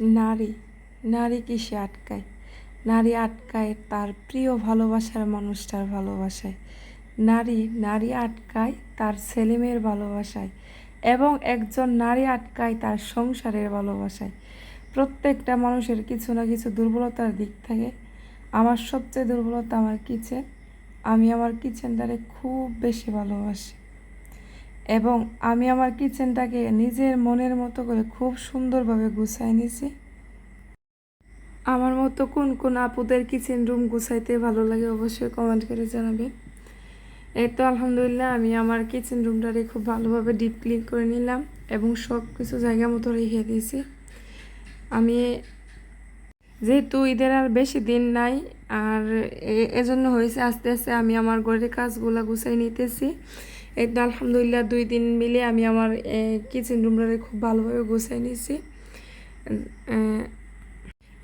নারী নারী কিসে আটকায়? নারী আটকায় তার প্রিয় ভালোবাসার মানুষটার ভালোবাসায়। নারী নারী আটকায় তার ছেলেমেয়ের ভালোবাসায় এবং একজন নারী আটকায় তার সংসারের ভালোবাসায়। প্রত্যেকটা মানুষের কিছু না কিছু দুর্বলতার দিক থাকে। আমার সবচেয়ে দুর্বলতা আমার কিচেন। আমি আমার কিচেনটারে খুব বেশি ভালোবাসি। এবং আমি আমার কিচেনটাকে নিজের মনের মতো করে খুব সুন্দরভাবে গুছাই নিছি। আমার মতো কোন কোন আপুদের কিচেন রুম গুছাইতে ভালো লাগে অবশ্যই কমেন্ট করে জানাবেন। এই তো আলহামদুলিল্লাহ, আমি আমার কিচেন রুমটারে খুব ভালোভাবে ডিপ ক্লিন করে নিলাম এবং সব কিছু জায়গা মতো রেখে দিয়েছি। আমি যেহেতু ঈদের আর বেশি দিন নাই, আর এজন্য হয়েছে আস্তে আস্তে আমি আমার ঘরের কাজগুলো গুছাই নিতেছি। এই তো আলহামদুলিল্লাহ দুই দিন মিলে আমি আমার কিচেন রুমটারে খুব ভালোভাবে গুছাই নিয়েছি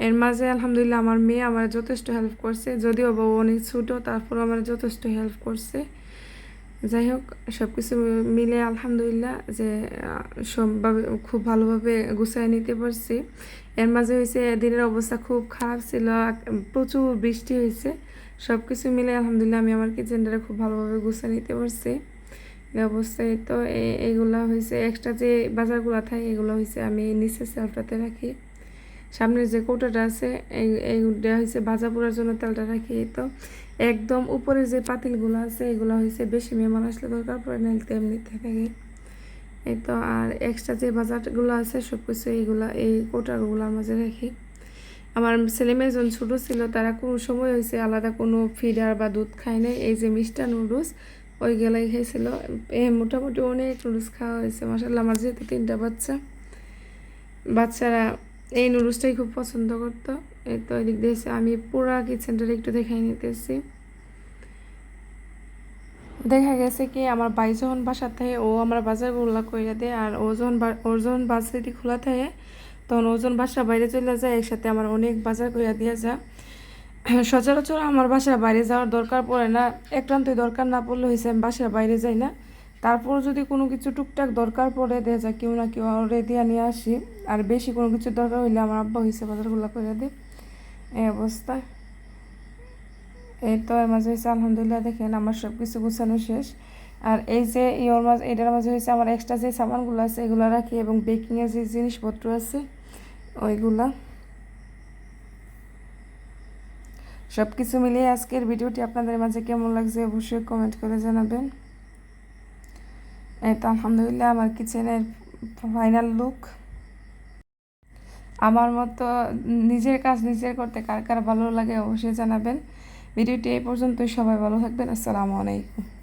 এর মাঝে আলহামদুলিল্লাহ আমার মেয়ে আমার যথেষ্ট হেল্প করছে, যদিও বা অনেক ছোটো তারপর আমার যথেষ্ট হেল্প করছে। যাই হোক সব কিছু মিলে আলহামদুলিল্লাহ যে সবভাবে খুব ভালোভাবে গুছিয়ে নিতে পারছি। এর মাঝে হয়েছে দিনের অবস্থা খুব খারাপ ছিল প্রচুর বৃষ্টি হয়েছে সব কিছু মিলে আলহামদুলিল্লাহ আমি আমার কিচেনটারে খুব ভালোভাবে গুছিয়ে নিতে পারছি। অবস্থায় তো এ- এইগুলা হয়েছে এক্সট্রা যে বাজারগুলো থাকে, এগুলো হয়েছে আমি নিচে সেলফটাতে রাখি। সামনের যে কৌটাটা আছে, এই এইটা হয়েছে ভাজা পোড়ার জন্য তেলটা রাখি তো একদম উপরে যে পাতিলগুলো আছে, এগুলো হয়েছে বেশি মেহমান আসলে দরকার পড়ে না এমনিতে থাকে। এই তো, আর এক্সট্রা যে বাজারগুলো আছে সব কিছু এইগুলা, এই কৌটাগুলোর মাঝে রাখি। আমার ছেলে মেয়ে যখন ছোটো ছিল, তারা কোনো সময় হয়েছে আলাদা কোনো ফিডার বা দুধ খায় নাই, এই যে মিষ্টা নুডলস, ওই গেলাই খাইছিল। এ, মোটামুটি অনেক নুডলস খাওয়া হয়েছে মাসাল্লাহ আমার যেহেতু তিনটা বাচ্চা, বাচ্চারা এই নুডলসটাই খুব পছন্দ করতো। এই তো এদিক দিয়েছে আমি পুরা কিচেনটা একটু দেখাই নিতেছি। দেখা গেছে কি, আমার ভাই যখন বাসা থাকে, ও আমার বাজারগুলো কইরা দেয়, আর ও যখন ওর যখন বাজারটি খোলা থাকে, তখন ওজন বাসা বাইরে চলে যায়, একসাথে আমার অনেক বাজার কইরা দিয়ে যায়। সচরাচর আমার বাসার বাইরে যাওয়ার দরকার পড়ে না একান্তই দরকার না পড়লে হয়েছে আমি বাসার বাইরে যাই না। তারপর যদি কোনো কিছু টুকটাক দরকার পড়ে দেয়া যায় কেউ না কেউ ওরে দিয়ে নিয়ে আসি। আর বেশি কোনো কিছু দরকার হইলে আমার আব্বা হয়েছে বাজারগুলো করে দেয়। এই অবস্থা এই তো এর মাঝে হয়েছে আলহামদুলিল্লাহ, দেখেন আমার সব কিছু গুছানো শেষ। আর এই যে ইয়োর মাঝে, এটার মাঝে হয়েছে আমার এক্সট্রা যে সামানগুলো আছে, এগুলো রাখি এবং বেকিংয়ের যে জিনিসপত্র আছে, ওইগুলা। সব কিছু মিলিয়ে আজকের ভিডিওটি আপনাদের মাঝে কেমন লাগছে অবশ্যই কমেন্ট করে জানাবেন। তো আলহামদুলিল্লাহ আমার কিচেনের ফাইনাল লুক আমার মতো নিজের কাজ নিজের করতে কার কার ভালো লাগে অবশ্যই জানাবেন। ভিডিওটি এই পর্যন্তই, সবাই ভালো থাকবেন, আসসালামু আলাইকুম।